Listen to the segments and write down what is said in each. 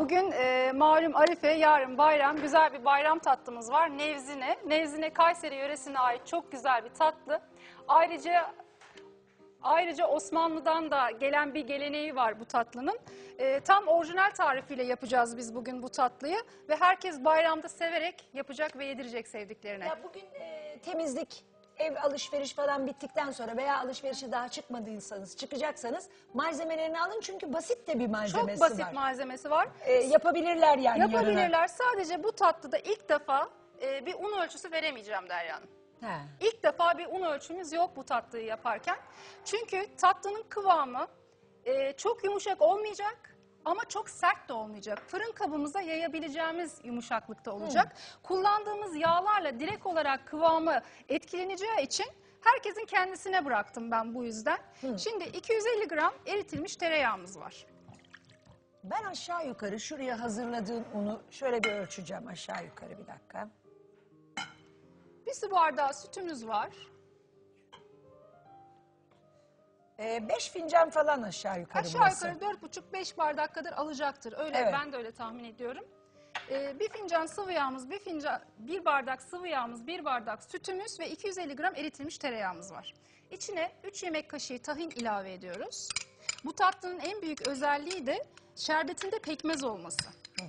Bugün e, malum Arife, yarın bayram. Güzel bir bayram tatlımız var. Nevzine. Nevzine Kayseri yöresine ait çok güzel bir tatlı. Ayrıca Ayrıca Osmanlı'dan da gelen bir geleneği var bu tatlının. E, tam orijinal tarifiyle yapacağız biz bugün bu tatlıyı. Ve herkes bayramda severek yapacak ve yedirecek sevdiklerine. Ya bugün e, temizlik, ev alışveriş falan bittikten sonra veya alışverişe daha çıkmadıysanız, çıkacaksanız malzemelerini alın çünkü basit de bir çok malzemesi basit var. malzemesi var. E, yapabilirler yani yarına. Yapabilirler. Sadece bu tatlıda ilk defa e, bir un ölçüsü veremeyeceğim Derya Hanım. He. İlk defa bir un ölçümüz yok bu tatlıyı yaparken. Çünkü tatlının kıvamı e, çok yumuşak olmayacak ama çok sert de olmayacak. Fırın kabımıza yayabileceğimiz yumuşaklıkta olacak. Kullandığımız yağlarla direkt olarak kıvamı etkileneceği için herkesin kendisine bıraktım ben bu yüzden. Şimdi 250 gram eritilmiş tereyağımız var. Ben aşağı yukarı şuraya hazırladığım unu şöyle bir ölçeceğim aşağı yukarı bir dakika. Bir su bardağı sütümüz var. E, beş fincan falan aşağı yukarı Aşağı burası. yukarı 4,5-5 bardak kadar alacaktır. Öyle Evet. ben de öyle tahmin ediyorum. Ee, bir fincan sıvı yağımız, bir fincan, bir bardak sıvı yağımız, bir bardak sütümüz ve 250 gram eritilmiş tereyağımız var. İçine 3 yemek kaşığı tahin ilave ediyoruz. Bu tatlının en büyük özelliği de şerbetinde pekmez olması.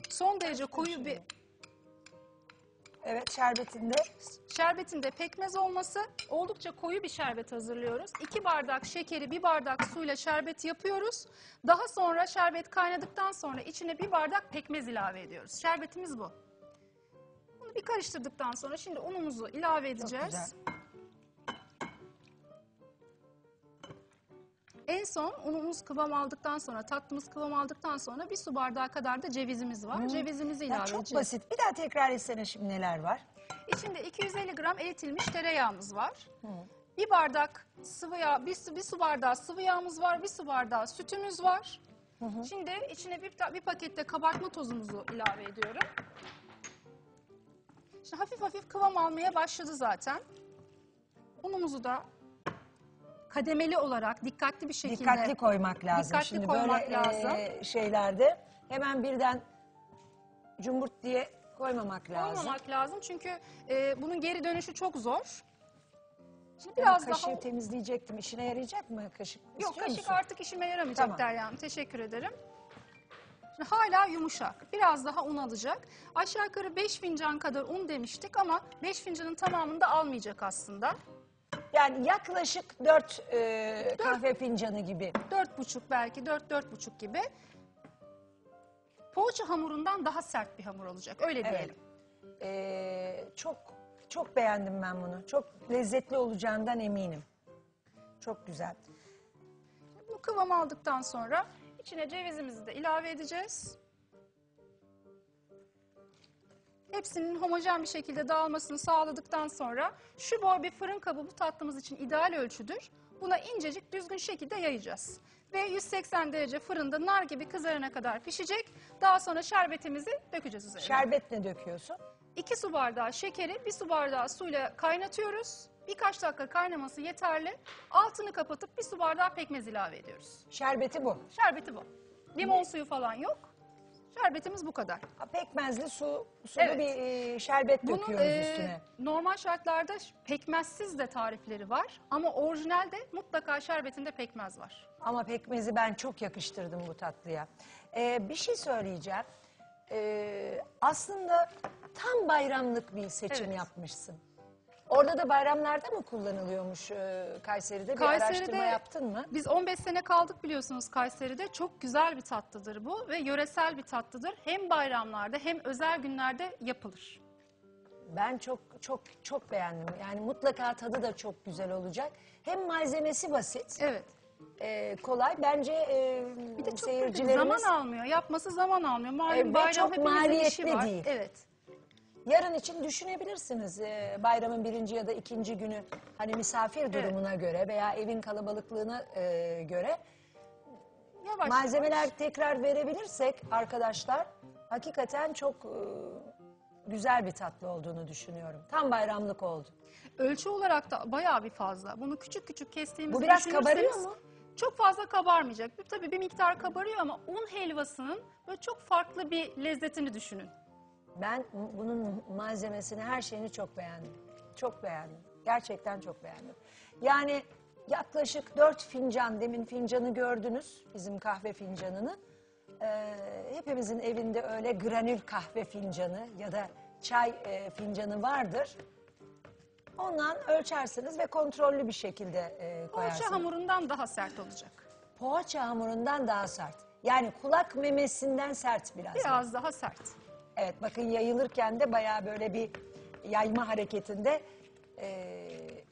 Son derece koyu bir Evet şerbetinde. Şerbetinde pekmez olması oldukça koyu bir şerbet hazırlıyoruz. 2 bardak şekeri bir bardak suyla şerbet yapıyoruz. Daha sonra şerbet kaynadıktan sonra içine bir bardak pekmez ilave ediyoruz. Şerbetimiz bu. Bunu bir karıştırdıktan sonra şimdi unumuzu ilave edeceğiz. güzel. En son unumuz kıvam aldıktan sonra tatlımız kıvam aldıktan sonra bir su bardağı kadar da cevizimiz var. Cevizimizi ilave Ya çok edeceğiz. basit. Bir daha tekrar etsene şimdi neler var. İçinde 250 gram eritilmiş tereyağımız var. Bir bardak sıvı yağ, bir su, bir su bardağı sıvı yağımız var, bir su bardağı sütümüz var. Şimdi içine bir, bir pakette kabartma tozumuzu ilave ediyorum. Şimdi hafif hafif kıvam almaya başladı zaten. Unumuzu da kademeli olarak dikkatli bir şekilde Dikkatli koymak lazım. Dikkatli Şimdi koymak böyle lazım. e, şeylerde hemen birden cumburt diye koymamak lazım. koymamak lazım. Çünkü e, bunun geri dönüşü çok zor. Şimdi Ben biraz kaşığı daha temizleyecektim. İşine yarayacak mı kaşık? Yok İstiyor kaşık musun? artık işime yaramayacak Tamam. Derya Hanım. Teşekkür ederim. Şimdi hala yumuşak. Biraz daha un alacak. Aşağı yukarı 5 fincan kadar un demiştik ama 5 fincanın tamamını da almayacak aslında. Yani yaklaşık dört, e, kahve fincanı gibi. 4,5 belki 4-4,5 gibi. Poğaça hamurundan daha sert bir hamur olacak. Öyle Evet. diyelim. E, çok çok beğendim ben bunu. Çok lezzetli olacağından eminim. Çok güzel. Bu kıvam aldıktan sonra içine cevizimizi de ilave edeceğiz. Hepsinin homojen bir şekilde dağılmasını sağladıktan sonra şu boy bir fırın kabı bu tatlımız için ideal ölçüdür. Buna incecik düzgün şekilde yayacağız. Ve 180 derece fırında nar gibi kızarana kadar pişecek. Daha sonra şerbetimizi dökeceğiz üzerine. Şerbet ne döküyorsun? 2 su bardağı şekeri, 1 su bardağı suyla kaynatıyoruz. Birkaç dakika kaynaması yeterli. Altını kapatıp 1 su bardağı pekmez ilave ediyoruz. Şerbeti bu. Şerbeti bu. Limon suyu falan yok. Şerbetimiz bu kadar. Ha, Pekmezli su, sulu Evet. bir e, şerbet döküyoruz e, üstüne. normal şartlarda pekmezsiz de tarifleri var. Ama orijinalde mutlaka şerbetinde pekmez var. Ama pekmezi ben çok yakıştırdım bu tatlıya. Ee, bir şey söyleyeceğim. Ee, aslında tam bayramlık bir seçim Evet. yapmışsın. Orada da bayramlarda mı kullanılıyormuş e, Kayseri'de? Bir araştırma yaptın mı? Biz 15 sene kaldık biliyorsunuz Kayseri'de. Çok güzel bir tatlıdır bu ve yöresel bir tatlıdır. Hem bayramlarda hem özel günlerde yapılır. Ben çok çok çok beğendim. Yani mutlaka tadı da çok güzel olacak. Hem malzemesi basit, Evet. e, kolay. Bence e, Bir de çok seyircilerimiz zaman almıyor. Yapması zaman almıyor. Malum E, ve bayram çok hepimizin maliyetli işi var. değil. Evet. Yarın için düşünebilirsiniz e, bayramın birinci ya da ikinci günü hani misafir durumuna göre veya evin kalabalıklığına e, göre Yavaş malzemeler tekrar verebilirsek arkadaşlar hakikaten çok e, güzel bir tatlı olduğunu düşünüyorum. Tam bayramlık oldu. Ölçü olarak da bayağı bir fazla. Bunu küçük küçük kestiğimizi Bu biraz düşünürseniz kabarıyor mu? çok fazla kabarmayacak. Tabii bir miktar kabarıyor ama un helvasının böyle çok farklı bir lezzetini düşünün. Ben bunun malzemesini, her şeyini çok beğendim. Çok beğendim. Gerçekten çok beğendim. Yani yaklaşık dört fincan, demin fincanı gördünüz, bizim kahve fincanını. Ee, hepimizin evinde öyle granül kahve fincanı ya da çay e, fincanı vardır. Ondan ölçersiniz ve kontrollü bir şekilde e, koyarsınız. Poğaça hamurundan daha sert olacak. Poğaça hamurundan daha sert. Yani kulak memesinden sert biraz. Biraz daha sert. Evet bakın yayılırken de bayağı böyle bir yayma hareketinde eee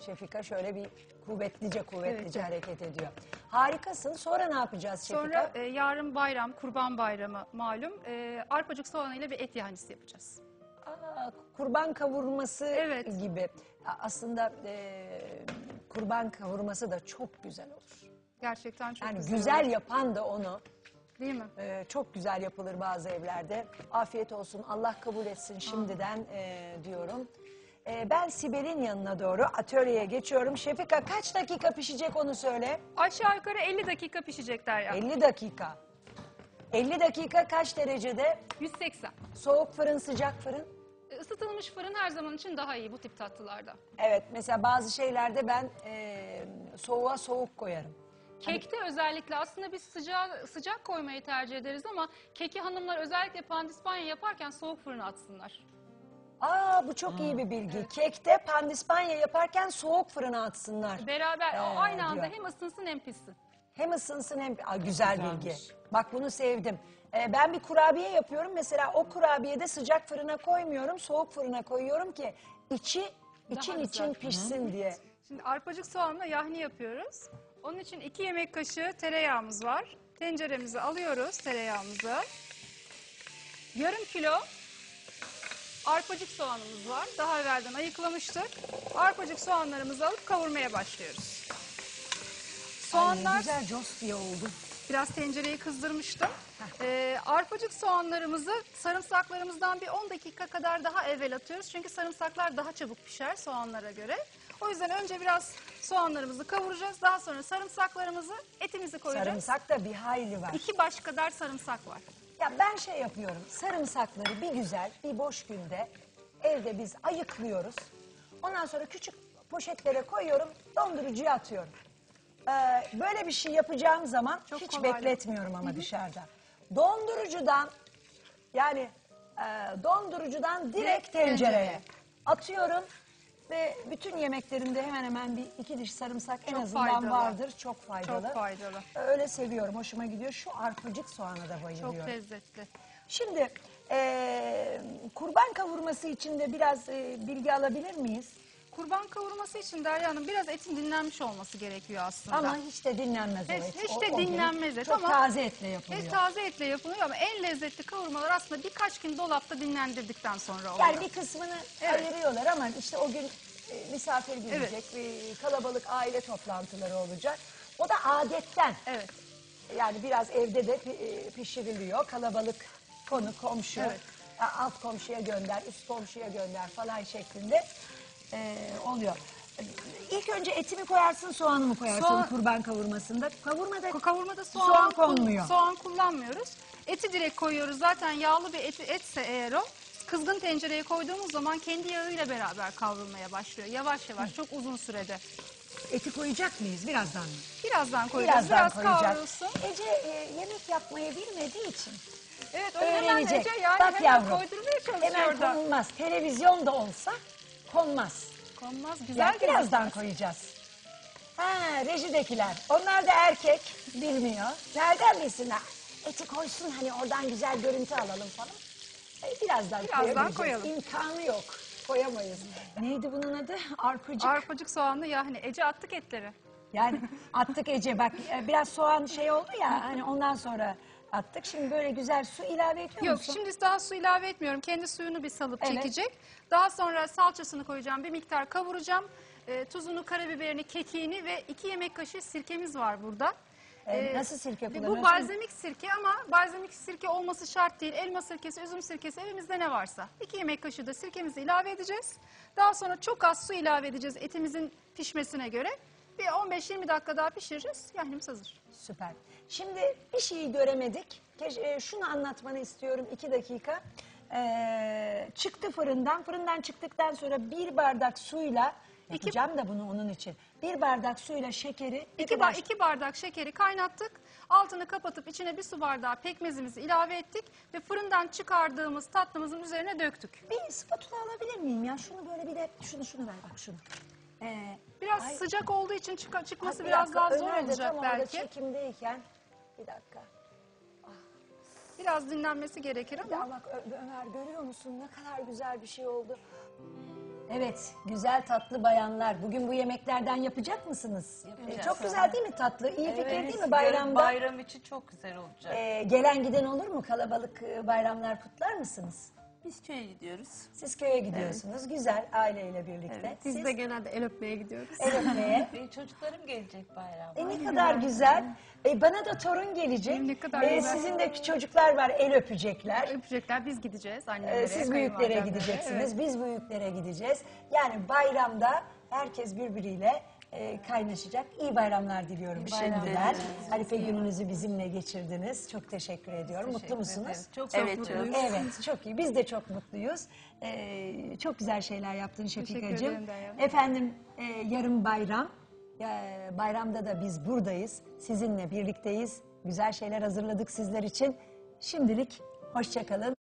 Şefika şöyle bir kuvvetlice kuvvetlice Evet. hareket ediyor. Harikasın. Sonra ne yapacağız Şefika? Sonra e, yarın bayram, kurban bayramı malum. E, arpacık soğanıyla bir et yahnisi yapacağız. Aa, kurban kavurması Evet. gibi. A- Aslında eee, kurban kavurması da çok güzel olur. Gerçekten çok Yani güzel. güzel yapan da onu Değil mi? Ee, çok güzel yapılır bazı evlerde. Afiyet olsun, Allah kabul etsin şimdiden e, diyorum. Ee, ben Sibel'in yanına doğru atölyeye geçiyorum. Şefika kaç dakika pişecek onu söyle. Aşağı yukarı 50 dakika pişecek Derya. 50 dakika. 50 dakika kaç derecede? 180. Soğuk fırın, sıcak fırın. E, Isıtılmış fırın her zaman için daha iyi bu tip tatlılarda. Evet, mesela bazı şeylerde ben e, soğuğa soğuk koyarım. Kekte özellikle aslında biz sıcağı, sıcak koymayı tercih ederiz ama keki hanımlar özellikle pandispanya yaparken soğuk fırına atsınlar. Aa bu çok iyi bir bilgi. Kekte pandispanya yaparken soğuk fırına atsınlar. Beraber Ee, aynı anda diyor. hem ısınsın hem pişsin. Hem ısınsın hem... Aa, güzel bilgi. Bak bunu sevdim. Ee, ben bir kurabiye yapıyorum. Mesela o kurabiyede sıcak fırına koymuyorum. Soğuk fırına koyuyorum ki içi için güzel. için pişsin diye. Şimdi arpacık soğanla yahni yapıyoruz. Onun için 2 yemek kaşığı tereyağımız var. Tenceremizi alıyoruz tereyağımızı. Yarım kilo arpacık soğanımız var. Daha evvelden ayıklamıştık. Arpacık soğanlarımızı alıp kavurmaya başlıyoruz. Ay, Soğanlar ne güzel jos diye oldu. Biraz tencereyi kızdırmıştım. Ee, arpacık soğanlarımızı sarımsaklarımızdan bir 10 dakika kadar daha evvel atıyoruz. Çünkü sarımsaklar daha çabuk pişer soğanlara göre. O yüzden önce biraz soğanlarımızı kavuracağız. Daha sonra sarımsaklarımızı, etimizi koyacağız. Sarımsak da bir hayli var. İki baş kadar sarımsak var. Ya ben şey yapıyorum. Sarımsakları bir güzel bir boş günde evde biz ayıklıyoruz. Ondan sonra küçük poşetlere koyuyorum. Dondurucuya atıyorum. Ee, böyle bir şey yapacağım zaman Çok hiç kolaylık. bekletmiyorum ama dışarıda. Dondurucudan yani e, dondurucudan direkt tencereye. atıyorum. Ve bütün yemeklerimde hemen hemen bir iki diş sarımsak en Çok azından faydalı. vardır. Çok faydalı. Çok faydalı. Öyle seviyorum. Hoşuma gidiyor. Şu arpacık soğana da bayılıyorum. Çok lezzetli. Şimdi eee, kurban kavurması için de biraz eee, bilgi alabilir miyiz? Kurban kavurması için Derya Hanım biraz etin dinlenmiş olması gerekiyor aslında. Ama hiç de dinlenmez o Hiç- et. hiç O- de o gün dinlenmez et Çok ama- taze etle yapılıyor. Et taze etle yapılıyor ama en lezzetli kavurmalar aslında birkaç gün dolapta dinlendirdikten sonra oluyor. Yani bir kısmını Evet. ayırıyorlar ama işte o gün e, misafir gelecek, bir kalabalık aile toplantıları olacak. O da adetten. Evet. Yani biraz evde de pi- e, pişiriliyor. Kalabalık konu, komşu, Evet. a- alt komşuya gönder, üst komşuya gönder falan şeklinde e, oluyor. İlk önce eti mi koyarsın, soğanı mı koyarsın Soğan- kurban kavurmasında? Kavurmada Kavurmada soğan, Soğan konmuyor. Soğan kullanmıyoruz. Eti direkt koyuyoruz. Zaten yağlı bir eti, etse eğer o kızgın tencereye koyduğumuz zaman kendi yağıyla beraber kavrulmaya başlıyor. Yavaş yavaş çok uzun sürede. eti koyacak mıyız birazdan mı? Birazdan koyacağız. Birazdan Biraz koyacağız. kavrulsun. Ece e, yemek yapmayı bilmediği için Evet o hemen öğrenecek. Ece yani Bak hemen yavrum, koydurmaya çalışıyor hemen da. konulmaz. Televizyonda olsa konmaz. Konmaz güzel gözüküyor. birazdan koyacağız. Ha rejidekiler. Onlar da erkek bilmiyor. Nereden bilsinler? Eti koysun hani oradan güzel görüntü alalım falan. E, birazdan, Birazdan koyabileceğiz. koyalım. İmkanı yok. Koyamayız. Neydi bunun adı? Arpacık. Arpacık soğanlı yahni. Ece attık etleri. Yani attık Ece bak e, biraz soğan şey oldu ya hani ondan sonra attık. Şimdi böyle güzel su ilave ediyor Yok musun? şimdi daha su ilave etmiyorum. Kendi suyunu bir salıp Evet. çekecek. Daha sonra salçasını koyacağım. Bir miktar kavuracağım. E, tuzunu, karabiberini, kekiğini ve iki yemek kaşığı sirkemiz var burada. E, nasıl sirke Bu kullanıyorsun? balzamik sirke ama balzamik sirke olması şart değil. Elma sirkesi, üzüm sirkesi evimizde ne varsa. İki yemek kaşığı da sirkemizi ilave edeceğiz. Daha sonra çok az su ilave edeceğiz etimizin pişmesine göre. Bir 15-20 dakika daha pişireceğiz. Yahnimiz hazır. Süper. Şimdi bir şeyi göremedik. Keş- e, şunu anlatmanı istiyorum iki dakika. Ee, çıktı fırından. Fırından çıktıktan sonra bir bardak suyla yapacağım da bunu onun için. Bir bardak suyla şekeri İki, kadar- ba- iki bardak şekeri kaynattık. Altını kapatıp içine bir su bardağı pekmezimizi ilave ettik. Ve fırından çıkardığımız tatlımızın üzerine döktük. Bir spatula alabilir miyim ya? Şunu böyle bir de şunu şunu ver bak şunu. Ee, Biraz ay, sıcak olduğu için çıka- çıkması bir biraz dakika, daha zor Ömer de olacak tam orada belki. çekimdeyken bir dakika. Biraz dinlenmesi gerekir ama. Ya bak Ö- Ömer görüyor musun ne kadar güzel bir şey oldu. Evet, güzel tatlı bayanlar. Bugün bu yemeklerden yapacak mısınız? Yapacağız. Ee, çok güzel değil mi tatlı? İyi fikir değil mi bayramda? Bayram için çok güzel olacak. Ee, gelen giden olur mu? Kalabalık e, bayramlar kutlar mısınız? Biz köye gidiyoruz. Siz köye gidiyorsunuz. Güzel aileyle birlikte. Evet, Siz genelde el öpmeye gidiyoruz. el öpmeye. Benim çocuklarım gelecek bayrama. E ne kadar güzel. E, bana da torun gelecek. Ne kadar E, güzel. sizin de çocuklar var el öpecekler. Öpecekler biz gideceğiz Ee, annelere. siz büyüklere kayınvalidemlere. gideceksiniz, Evet. biz büyüklere gideceğiz. Yani bayramda herkes birbiriyle e, kaynaşacak. İyi bayramlar diliyorum İyi şimdiden. bayramlar. Arife gününüzü bizimle geçirdiniz. Çok teşekkür ediyorum. Mutlu Teşekkür musunuz? ederim. Çok Evet, mutluyuz. çok. Evet, çok iyi. Biz de çok mutluyuz. Ee, çok güzel şeyler yaptın Şefikacığım. ederim Derya. Efendim, e, yarın bayram. Ya, bayramda da biz buradayız. Sizinle birlikteyiz. Güzel şeyler hazırladık sizler için. Şimdilik hoşçakalın.